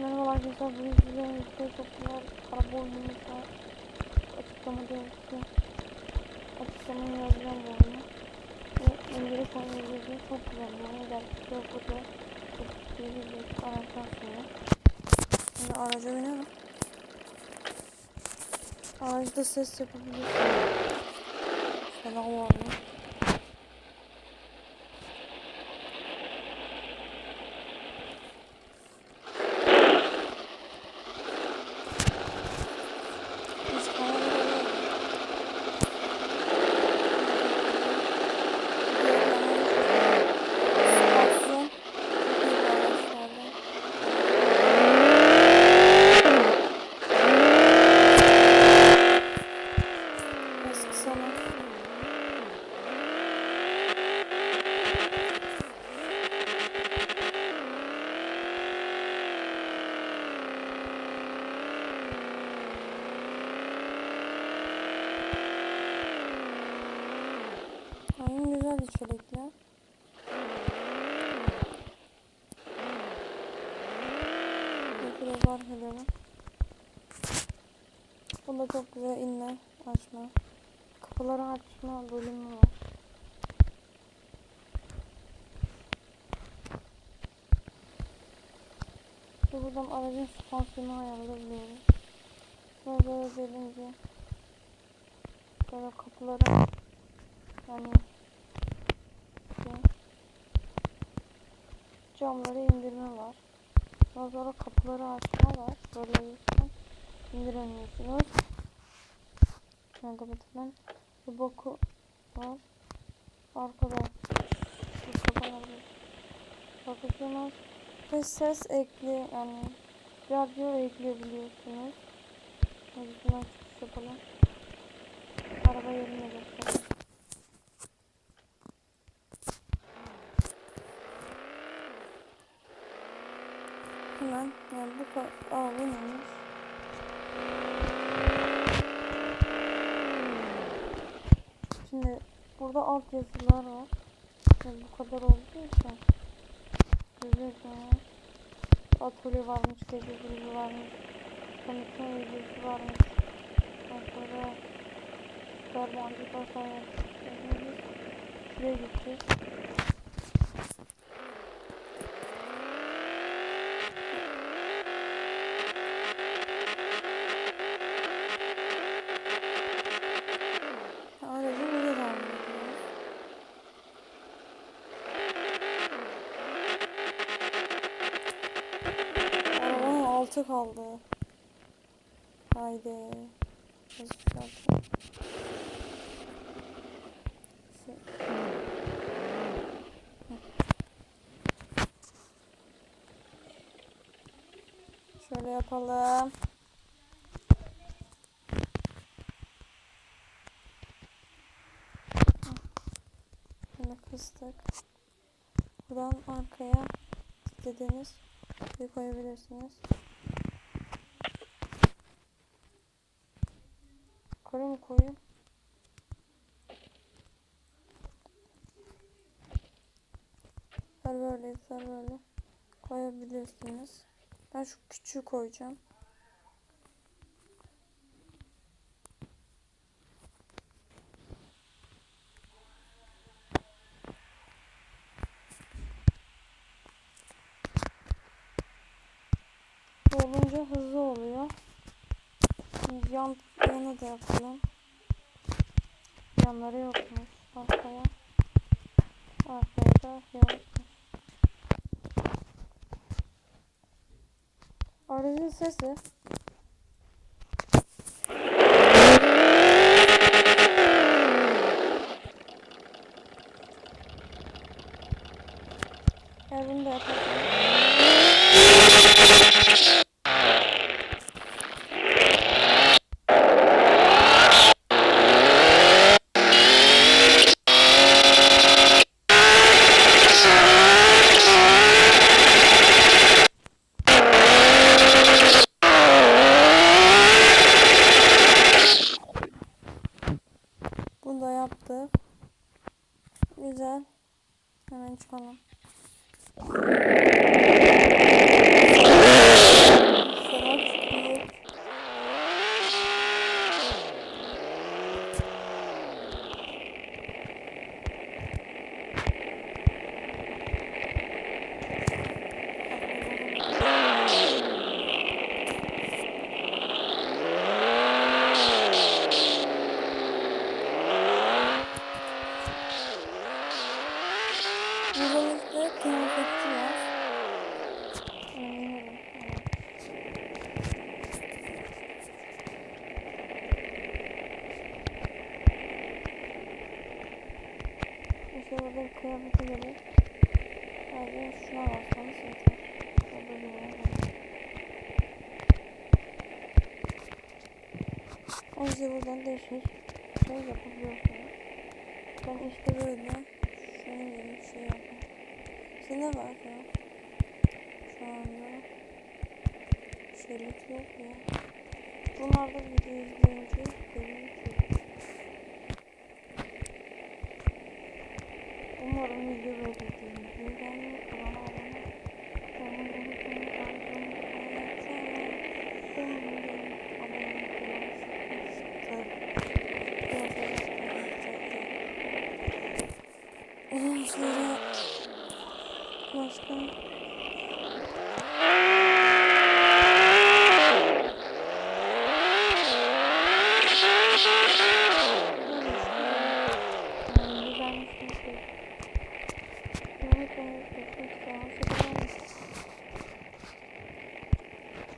Merhaba arkadaşlar, bugün sizlerle birlikte çok güzel araba oyunumuz var. Açıklamada yazıyor. Açıklamayı yazacağım bu oyunu. Ve öncelik oynayacağız. Çok güzel bir oyun. Gerçekten yok burada. Çok iyi bir araçtan sonra. Şimdi araca binelim. Aracda ses yapabiliyorsun. Selam var mı? Biz kamerada Süspansiyon çok iyi bir araçlarda. Biraz kısalım. Güzel içerikli. Biraz var edelim. Bunda çok güzel inme, açma. Kapıları açma bölümü var. Buradan aracın süspansiyonu ayarlayabiliyoruz. Böyle böyle gelince böyle kapıları yani şey, camları indirme var. Daha sonra kapıları açma var. Böyle yüzden indiremiyorsunuz. Şöyle kapatalım. Bir boku var. Arkada. Bakıyorsunuz. Ve ses ekli yani radyo ekleyebiliyorsunuz. O yüzden çıkış yapalım. Araba yerine gösterelim. Hemen yani bu kadar. Aa bu neymiş? Şimdi burada alt yazılar var. Yani bu kadar için görüyorsunuz. Atölye varmış, gece kulübü varmış. Tanıtım videosu varmış. Sonra Dermancı tasarım. Şuraya gideceğiz. Altı kaldı. Haydi. Şöyle yapalım. Şöyle kıstık. Buradan arkaya istediğiniz bir koyabilirsiniz. Yukarı mı koyayım? Ister böyle ister böyle koyabilirsiniz. Ben şu küçüğü koyacağım. Olunca hızlı oluyor. Şimdi yan yana da yapalım. Yanları yokmuş. Arkaya. Arkaya da yokmuş. Aracın sesi. Da yapalım. Bunu da yaptık. Güzel. Hemen çıkalım. Kıyafeti gerek. Sadece şuna bassanız yeter. Var. Bence buradan değişik şey yapabiliyorsunuz. Ben işte böyle gibi bir şey yaptım. İşte ne var ya? Şu anda şeylik yok ya. Bunlar da video izleyince görüyor Umarım video videoyu kanala abone olmayı abone Ondan sonra başka